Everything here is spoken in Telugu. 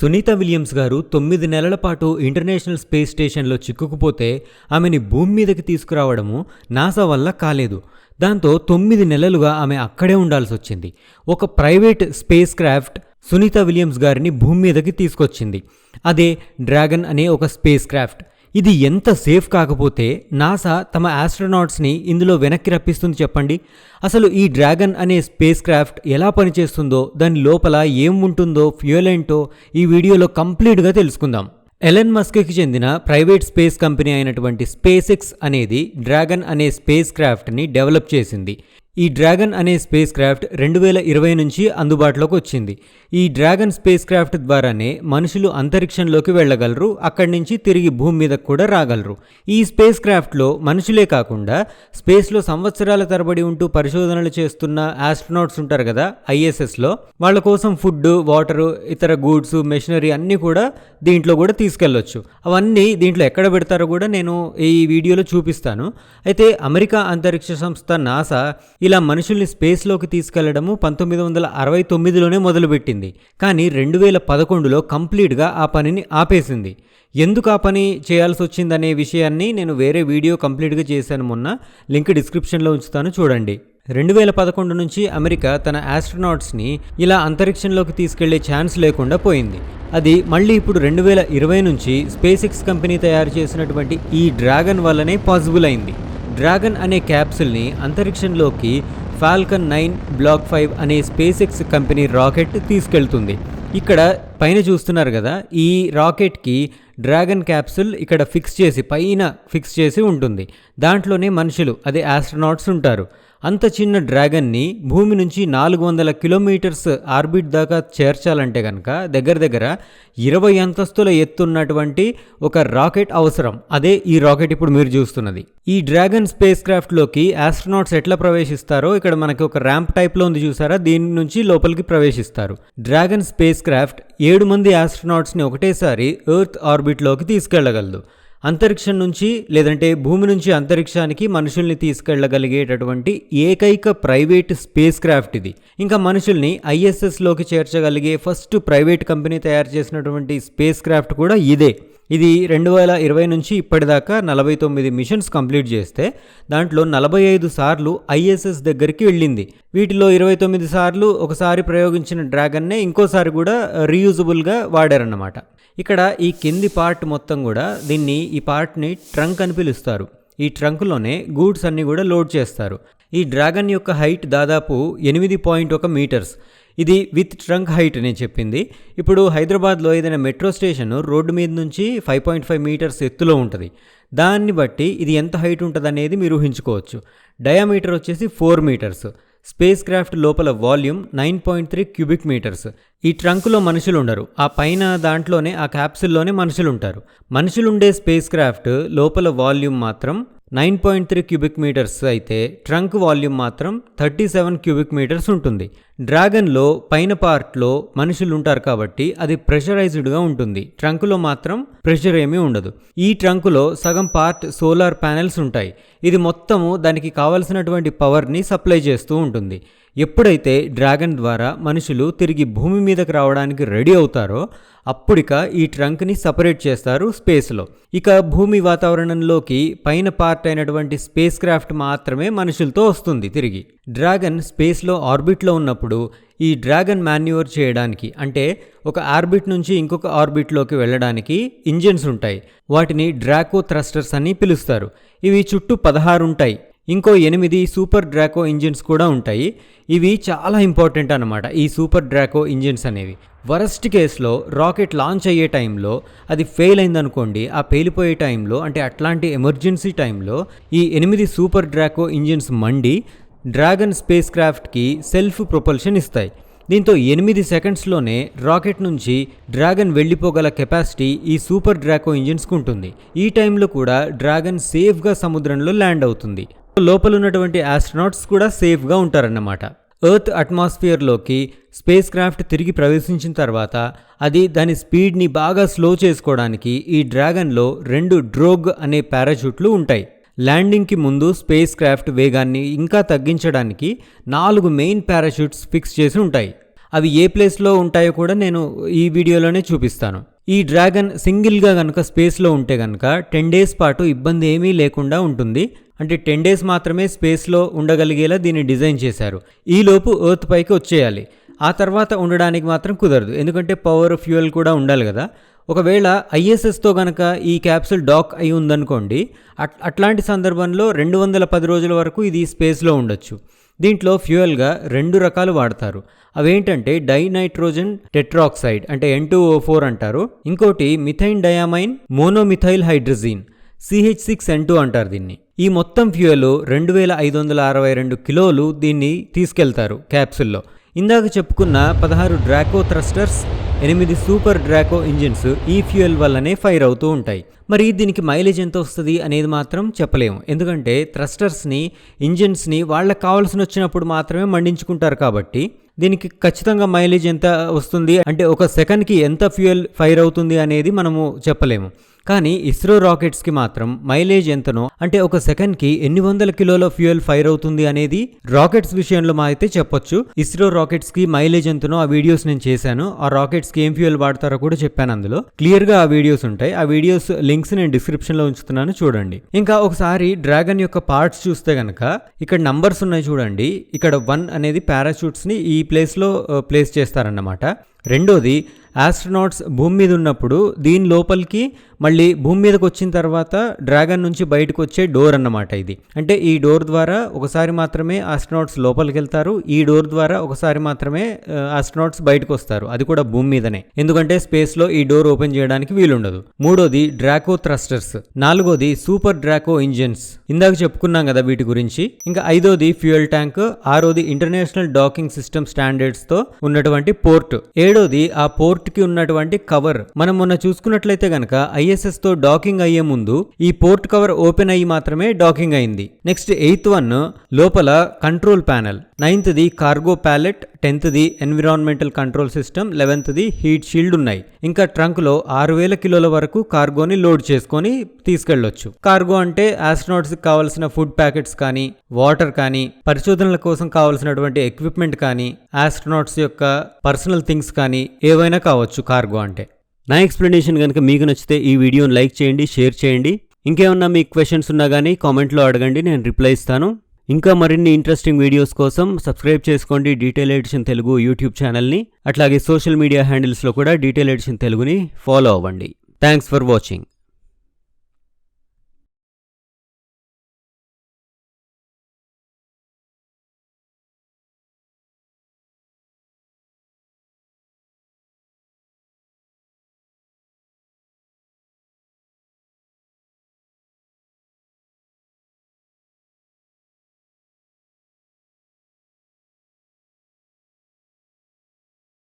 సునీత విలియమ్స్ గారు తొమ్మిది నెలల పాటు ఇంటర్నేషనల్ స్పేస్ స్టేషన్లో చిక్కుకుపోతే ఆమెని భూమి మీదకి తీసుకురావడము నాసా వల్ల కాలేదు. దాంతో తొమ్మిది నెలలుగా ఆమె అక్కడే ఉండాల్సి వచ్చింది. ఒక private spacecraft Sunita Williams గారిని భూమి మీదకి తీసుకొచ్చింది. అదే డ్రాగన్ అనే ఒక స్పేస్ క్రాఫ్ట్. ఇది ఎంత సేఫ్ కాకపోతే నాసా తమ ఆస్ట్రోనాట్స్ని ఇందులో వెనక్కి రప్పిస్తుంది చెప్పండి. అసలు ఈ డ్రాగన్ అనే స్పేస్ క్రాఫ్ట్ ఎలా పనిచేస్తుందో దాని లోపల ఏం ఉంటుందో ఫ్యూయల్ ఏంటో ఈ వీడియోలో కంప్లీట్గా తెలుసుకుందాం. ఎలన్ మస్క్కి చెందిన ప్రైవేట్ స్పేస్ కంపెనీ అయినటువంటి స్పేసిక్స్ అనేది డ్రాగన్ అనే స్పేస్ క్రాఫ్ట్ని డెవలప్ చేసింది. ఈ డ్రాగన్ అనే స్పేస్ క్రాఫ్ట్ రెండు వేల ఇరవై నుంచి అందుబాటులోకి వచ్చింది. ఈ డ్రాగన్ స్పేస్ క్రాఫ్ట్ ద్వారానే మనుషులు అంతరిక్షంలోకి వెళ్ళగలరు అక్కడి నుంచి తిరిగి భూమి మీదకు కూడా రాగలరు. ఈ స్పేస్ క్రాఫ్ట్లో మనుషులే కాకుండా స్పేస్లో సంవత్సరాల తరబడి ఉంటూ పరిశోధనలు చేస్తున్న ఆస్ట్రోనాట్స్ ఉంటారు కదా ఐఎస్ఎస్లో వాళ్ళ కోసం ఫుడ్ వాటర్ ఇతర గూడ్స్ మెషినరీ అన్నీ కూడా దీంట్లో కూడా తీసుకెళ్ళొచ్చు. అవన్నీ దీంట్లో ఎక్కడ పెడతారో కూడా నేను ఈ వీడియోలో చూపిస్తాను. అయితే అమెరికా అంతరిక్ష సంస్థ నాసా ఇలా మనుషుల్ని స్పేస్లోకి తీసుకెళ్ళడము పంతొమ్మిది వందల అరవై తొమ్మిదిలోనే మొదలుపెట్టింది. కానీ రెండు వేల పదకొండులో కంప్లీట్గా ఆ పనిని ఆపేసింది. ఎందుకు ఆ పని చేయాల్సి వచ్చిందనే విషయాన్ని నేను వేరే వీడియో కంప్లీట్గా చేశాను మొన్న. లింక్ డిస్క్రిప్షన్లో ఉంచుతాను చూడండి. రెండు వేల పదకొండు నుంచి అమెరికా తన ఆస్ట్రోనాట్స్ని ఇలా అంతరిక్షంలోకి తీసుకెళ్ళే ఛాన్స్ లేకుండా పోయింది. అది మళ్ళీ ఇప్పుడు రెండు వేల ఇరవై నుంచి స్పేసిక్స్ కంపెనీ తయారు చేసినటువంటి ఈ డ్రాగన్ వల్లనే పాసిబుల్ అయింది. డ్రాగన్ అనే క్యాప్సుల్ని అంతరిక్షంలోకి ఫాల్కన్ నైన్ బ్లాక్ ఫైవ్ అనే స్పేస్ ఎక్స్ కంపెనీ రాకెట్ తీసుకెళ్తుంది. ఇక్కడ పైన చూస్తున్నారు కదా ఈ రాకెట్కి డ్రాగన్ క్యాప్సుల్ ఇక్కడ ఫిక్స్ చేసి పైన ఫిక్స్ చేసి ఉంటుంది. దాంట్లోనే మనుషులు అదే ఆస్ట్రనాట్స్ ఉంటారు. అంత చిన్న డ్రాగన్ని భూమి నుంచి నాలుగు వందల కిలోమీటర్స్ ఆర్బిట్ దాకా చేర్చాలంటే కనుక దగ్గర దగ్గర ఇరవై అంతస్తుల ఎత్తున్నటువంటి ఒక రాకెట్ అవసరం. అదే ఈ రాకెట్ ఇప్పుడు మీరు చూస్తున్నది. ఈ డ్రాగన్ స్పేస్ క్రాఫ్ట్లోకి ఆస్ట్రోనాట్స్ ఎట్లా ప్రవేశిస్తారో ఇక్కడ మనకి ఒక ర్యాంప్ టైప్లో ఉంది చూసారా? దీని నుంచి లోపలికి ప్రవేశిస్తారు. డ్రాగన్ స్పేస్ క్రాఫ్ట్ ఏడు మంది ఆస్ట్రోనాట్స్ని ఒకటేసారి ఎర్త్ ఆర్బిట్లోకి తీసుకెళ్ళగలదు. అంతరిక్షం నుంచి లేదంటే భూమి నుంచి అంతరిక్షానికి మనుషుల్ని తీసుకెళ్ళగలిగేటటువంటి ఏకైక ప్రైవేట్ స్పేస్ క్రాఫ్ట్ ఇది. ఇంకా మనుషుల్ని ఐఎస్ఎస్లోకి చేర్చగలిగే ఫస్ట్ ప్రైవేట్ కంపెనీ తయారు చేసినటువంటి స్పేస్ క్రాఫ్ట్ కూడా ఇదే. ఇది రెండు వేల ఇరవై నుంచి ఇప్పటిదాకా నలభై తొమ్మిది మిషన్స్ కంప్లీట్ చేస్తే దాంట్లో నలభై ఐదు సార్లు ఐఎస్ఎస్ దగ్గరికి వెళ్ళింది. వీటిలో ఇరవై తొమ్మిది సార్లు ఒకసారి ప్రయోగించిన డ్రాగన్నే ఇంకోసారి కూడా రీయూజబుల్గా వాడారన్నమాట. ఇక్కడ ఈ కింది పార్ట్ మొత్తం కూడా దీన్ని ఈ పార్ట్ని ట్రంక్ అని పిలుస్తారు. ఈ ట్రంక్లోనే గూడ్స్ అన్నీ కూడా లోడ్ చేస్తారు. ఈ డ్రాగన్ యొక్క హైట్ దాదాపు ఎనిమిది పాయింట్ ఒక మీటర్స్ ఇది విత్ ట్రంక్ హైట్ నేను చెప్పింది. ఇప్పుడు హైదరాబాద్లో ఏదైనా మెట్రో స్టేషన్ రోడ్డు మీద నుంచి ఫైవ్ పాయింట్ ఫైవ్ మీటర్స్ ఎత్తులో ఉంటుంది. దాన్ని బట్టి ఇది ఎంత హైట్ ఉంటుంది అనేది మీరు ఊహించుకోవచ్చు. డయామీటర్ వచ్చేసి ఫోర్ మీటర్స్ స్పేస్ క్రాఫ్ట్ లోపల volume nine point three cubic metres. ఈ ట్రంక్లో మనుషులు ఉండరు ఆ పైన దాంట్లోనే ఆ క్యాప్సుల్లోనే మనుషులు ఉంటారు మనుషులుండే స్పేస్ క్రాఫ్ట్ లోపల వాల్యూమ్ మాత్రం nine point three cubic metres అయితే ట్రంక్ వాల్యూమ్ మాత్రం థర్టీ సెవెన్ క్యూబిక్ మీటర్స్ ఉంటుంది. డ్రాగన్లో పైన పార్ట్లో మనుషులు ఉంటారు కాబట్టి అది ప్రెషరైజ్డ్గా ఉంటుంది. ట్రంకులో మాత్రం ప్రెషర్ ఏమీ ఉండదు. ఈ ట్రంకులో సగం పార్ట్ సోలార్ ప్యానెల్స్ ఉంటాయి. ఇది మొత్తము దానికి కావలసినటువంటి పవర్ని సప్లై చేస్తూ ఉంటుంది. ఎప్పుడైతే డ్రాగన్ ద్వారా మనుషులు తిరిగి భూమి మీదకి రావడానికి రెడీ అవుతారో అప్పుడిక ఈ ట్రంక్ని సపరేట్ చేస్తారు స్పేస్లో. ఇక భూమి వాతావరణంలోకి పైన పార్ట్ అయినటువంటి స్పేస్ క్రాఫ్ట్ మాత్రమే మనుషులతో వస్తుంది తిరిగి. డ్రాగన్ స్పేస్లో ఆర్బిట్లో ఉన్నప్పుడు ఈ డ్రాగన్ మాన్యువర్ చేయడానికి అంటే ఒక ఆర్బిట్ నుంచి ఇంకొక ఆర్బిట్లోకి వెళ్ళడానికి ఇంజిన్స్ ఉంటాయి. వాటిని డ్రాకో థ్రస్టర్స్ అని పిలుస్తారు. ఇవి చుట్టూ పదహారు ఉంటాయి. ఇంకో ఎనిమిది సూపర్ డ్రాకో ఇంజిన్స్ కూడా ఉంటాయి. ఇవి చాలా ఇంపార్టెంట్ అనమాట ఈ సూపర్ డ్రాకో ఇంజిన్స్ అనేవి. వరస్ట్ కేసులో రాకెట్ లాంచ్ అయ్యే టైంలో అది ఫెయిల్ అయిందనుకోండి ఆ పేలిపోయే టైంలో అంటే అట్లాంటి ఎమర్జెన్సీ టైంలో ఈ ఎనిమిది సూపర్ డ్రాకో ఇంజిన్స్ మండి డ్రాగన్ స్పేస్ క్రాఫ్ట్కి సెల్ఫ్ ప్రొపల్షన్ ఇస్తాయి. దీంతో ఎనిమిది సెకండ్స్లోనే రాకెట్ నుంచి డ్రాగన్ వెళ్ళిపోగల కెపాసిటీ ఈ సూపర్ డ్రాకో ఇంజిన్స్కు ఉంటుంది. ఈ టైంలో కూడా డ్రాగన్ సేఫ్గా సముద్రంలో ల్యాండ్ అవుతుంది. లోపల ఉన్నటువంటి ఆస్ట్రనాట్స్ కూడా సేఫ్గా ఉంటారన్నమాట. ఎర్త్ అట్మాస్ఫియర్లోకి స్పేస్ క్రాఫ్ట్ తిరిగి ప్రవేశించిన తర్వాత అది దాని స్పీడ్ని బాగా స్లో చేసుకోవడానికి ఈ డ్రాగన్లో రెండు డ్రోగ్ అనే పారాచూట్లు ఉంటాయి. ల్యాండింగ్కి ముందు స్పేస్ క్రాఫ్ట్ వేగాన్ని ఇంకా తగ్గించడానికి నాలుగు మెయిన్ పారాషూట్స్ ఫిక్స్ చేసి ఉంటాయి. అవి ఏ ప్లేస్లో ఉంటాయో కూడా నేను ఈ వీడియోలోనే చూపిస్తాను. ఈ డ్రాగన్ సింగిల్గా కనుక స్పేస్లో ఉంటే కనుక టెన్ డేస్ పాటు ఇబ్బంది ఏమీ లేకుండా ఉంటుంది. అంటే టెన్ డేస్ మాత్రమే స్పేస్లో ఉండగలిగేలా దీన్ని డిజైన్ చేశారు. ఈలోపు ఎర్త్ పైకి వచ్చేయాలి. ఆ తర్వాత ఉండడానికి మాత్రం కుదరదు. ఎందుకంటే పవర్ ఫ్యూయల్ కూడా ఉండాలి కదా. ఒకవేళ ఐఎస్ఎస్తో కనుక ఈ క్యాప్సూల్ డాక్ అయి ఉందనుకోండి అట్ అట్లాంటి సందర్భంలో రెండు వందల పది రోజుల వరకు ఇది స్పేస్లో ఉండొచ్చు. దీంట్లో ఫ్యూయల్గా రెండు రకాలు వాడతారు. అవేంటంటే డైనైట్రోజన్ టెట్రాక్సైడ్ అంటే ఎన్ టూ ఓ ఫోర్ అంటారు. ఇంకోటి methine diamine monomethyl hydrazine CH six N two అంటారు దీన్ని. ఈ మొత్తం ఫ్యూయల్ రెండు వేల ఐదు వందల అరవై రెండు కిలోలు దీన్ని తీసుకెళ్తారు క్యాప్సుల్లో. ఇందాక చెప్పుకున్న పదహారు డ్రాకో థ్రస్టర్స్ ఎనిమిది సూపర్ డ్రాకో ఇంజిన్స్ ఈ ఫ్యూయల్ వల్లనే ఫైర్ అవుతూ ఉంటాయి. మరి దీనికి మైలేజ్ ఎంత వస్తుంది అనేది మాత్రం చెప్పలేము. ఎందుకంటే థ్రస్టర్స్ని ఇంజిన్స్ని వాళ్ళకి కావాల్సిన వచ్చినప్పుడు మాత్రమే మండించుకుంటారు కాబట్టి దీనికి ఖచ్చితంగా మైలేజ్ ఎంత వస్తుంది? అంటే ఒక సెకండ్కి ఎంత ఫ్యూయల్ ఫైర్ అవుతుంది అనేది మనము చెప్పలేము. కానీ ఇస్రో రాకెట్స్కి మాత్రం మైలేజ్ ఎంతనో అంటే ఒక సెకండ్కి ఎన్ని వందల కిలోల ఫ్యూయల్ ఫైర్ అవుతుంది అనేది రాకెట్స్ విషయంలో మా అయితే చెప్పొచ్చు. ఇస్రో రాకెట్స్కి మైలేజ్ ఎంతనో ఆ వీడియోస్ నేను చేశాను. ఆ రాకెట్స్కి ఏం ఫ్యూయల్ వాడతారో కూడా చెప్పాను అందులో. క్లియర్గా ఆ వీడియోస్ ఉంటాయి. ఆ వీడియోస్ లింక్స్ నేను డిస్క్రిప్షన్లో ఉంచుతున్నాను చూడండి. ఇంకా ఒకసారి డ్రాగన్ యొక్క పార్ట్స్ చూస్తే కనుక ఇక్కడ నంబర్స్ ఉన్నాయి చూడండి. ఇక్కడ వన్ అనేది పారాషూట్స్ని ఈ ప్లేస్లో ప్లేస్ చేస్తారన్నమాట. రెండోది ఆస్ట్రోనాట్స్ భూమి మీద ఉన్నప్పుడు దీని లోపలికి మళ్ళీ భూమి మీదకి వచ్చిన తర్వాత డ్రాగన్ నుంచి బయటకు వచ్చే డోర్ అన్నమాట ఇది. అంటే ఈ డోర్ ద్వారా ఒకసారి మాత్రమే ఆస్ట్రోనాట్స్ లోపలికి వెళ్తారు. ఈ డోర్ ద్వారా ఒకసారి మాత్రమే ఆస్ట్రోనాట్స్ బయటకు వస్తారు. అది కూడా భూమి మీదనే. ఎందుకంటే స్పేస్లో ఈ డోర్ ఓపెన్ చేయడానికి వీలుండదు. మూడోది డ్రాకో థ్రస్టర్స్. నాలుగోది సూపర్ డ్రాకో ఇంజిన్స్. ఇందాక చెప్పుకున్నాం కదా వీటి గురించి. ఇంకా ఐదోది ఫ్యూయల్ ట్యాంక్. ఆరోది ఇంటర్నేషనల్ డాకింగ్ సిస్టమ్ స్టాండర్డ్స్తో ఉన్నటువంటి పోర్ట్. ఏడోది ఆ పోర్ట్కి ఉన్నటువంటి కవర్. మనం మొన్న చూసుకున్నట్లయితే గనక ఐ తో డాకింగ్ అయ్యే ముందు ఈ పోర్ట్ కవర్ ఓపెన్ అయ్యి మాత్రమే డాకింగ్ అయింది. నెక్స్ట్ ఎయిత్ వన్ లోపల control panel. Ninth the cargo pallet tenth the environmental control system eleventh the heat shield ఉన్నాయి. ఇంకా ట్రంక్లో ఆరు వేల కిలోల వరకు కార్గోని లోడ్ చేసుకొని తీసుకెళ్ళొచ్చు కార్గో అంటే ఆస్ట్రోనాట్స్ కావాల్సిన ఫుడ్ ప్యాకెట్స్ కానీ వాటర్ కానీ పరిశోధనల కోసం కావాల్సినటువంటి ఎక్విప్మెంట్ కానీ ఆస్ట్రోనాట్స్ యొక్క పర్సనల్ థింగ్స్ కానీ ఏవైనా కావచ్చు కార్గో అంటే. నా ఎక్స్ప్లెనేషన్ కనుక మీకు నచ్చితే ఈ వీడియోని లైక్ చేయండి షేర్ చేయండి. ఇంకేమన్నా మీకు క్వశ్చన్స్ ఉన్నా కానీ కామెంట్లో అడగండి నేను రిప్లై ఇస్తాను. ఇంకా మరిన్ని ఇంట్రెస్టింగ్ వీడియోస్ కోసం సబ్స్క్రైబ్ చేసుకోండి డీటెయిల్ ఎడిషన్ తెలుగు యూట్యూబ్ ఛానల్ని అట్లాగే సోషల్ మీడియా హ్యాండిల్స్లో కూడా డీటెయిల్ ఎడిషన్ తెలుగుని ఫాలో అవ్వండి. Thanks for watching